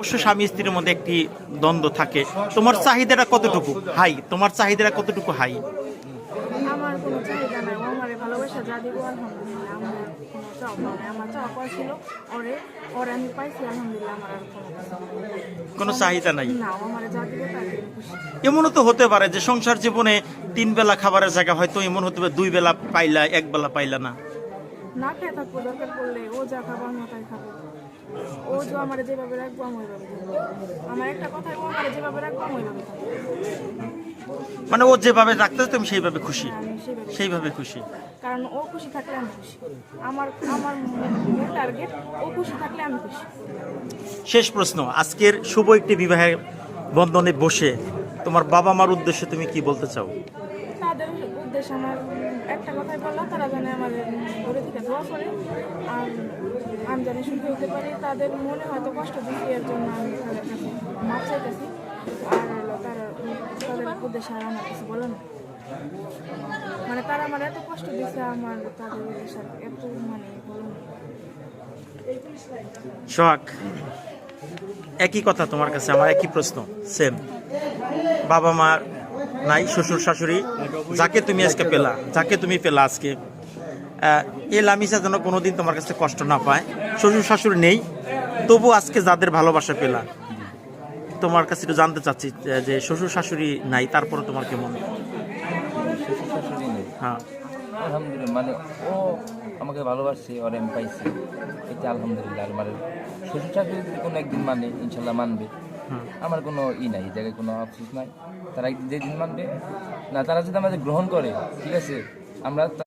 অবশ্য স্বামী স্ত্রীর মধ্যে একটি দ্বন্দ্ব থাকে। তোমার চাহিদাটা কতটুকু? হাই তোমার চাহিদাটা কতটুকু হাই? আমার কোনো চাহিদা নাই। ও আমারে ভালোবাসা যা দিব আলহামদুলিল্লাহ। আমার কোনো চাপ নাই। আমার চাপ ছিল ওরে ওরে আমি পাইছি আলহামদুলিল্লাহ আমার আর কোনো কোনো চাহিদা নাই? না ও আমারে যা দিব তাই এমনও তো হতে পারে যে সংসার জীবনে তিন বেলা খাবারের জায়গা হয়তো এমন হতে পারে দুই বেলা পাইলা এক বেলা পাইলা না। না খেয়ে থাকব দরকার পড়লে ও যা খাব আমি তাই খাব। যে আমার যেভাবে রাখব আমি ওইভাবে আমার একটা কথা আমার যেভাবে রাখব আমি ওইভাবে মানে ও যেভাবে রাখতে তুমি সেইভাবে খুশি? সেইভাবে খুশি। কারণ ও খুশি থাকলে আমি খুশি। আমার আমার টার্গেট ও খুশি থাকলে আমি খুশি। শেষ প্রশ্ন আজকের শুভ একটি বিবাহের বন্ধনে বসে তোমার বাবা মার উদ্দেশ্যে তুমি কি বলতে চাও? তাদের উদ্দেশ্যে আমার একটা কথাই বললাম তারা জানে আমার ঘরে থেকে দোয়া করে। আর আমি জানি সুখী হতে পারি, তাদের মনে হয়তো কষ্ট দিচ্ছি, এর জন্য আমি তাদের কাছে মাপ চাইতেছি। আর হলো তারা, তাদের উদ্দেশ্যে আর আমার কিছু বলে না মানে তারা আমার এত কষ্ট দিচ্ছে আমার তাদের উদ্দেশ্যে এত মানে বলো না সোহাগ, একই কথা তোমার কাছে, আমার একই প্রশ্ন সেম বাবা মা নাই শ্বশুর শাশুড়ি যাকে তুমি আজকে পেলা, যাকে তুমি পেলা আজকে? এই লামিসা যেন কোনোদিন তোমার কাছে কষ্ট না পায়। শ্বশুর শাশুড়ি নেই তবু আজকে যাদের ভালোবাসা পেলা তোমার কাছে একটু জানতে চাচ্ছি যে- শ্বশুর শাশুড়ি নাই তারপরে তোমার কেমন? হ্যাঁ। আলহামদুলিল্লাহ মানে ও আমাকে ভালোবাসছে ওর আমি পাইছি এটা আলহামদুলিল্লাহ আর মানে শ্বশুর শাশুড়ি কোনো একদিন মানে ইনশাল্লাহ মানবে আমার কোনো ই নাই এই জায়গায় কোনো আফসোস নাই। তারা একদিন যেদিন মানবে না তারা যদি আমাদের গ্রহণ করে ঠিক আছে আমরা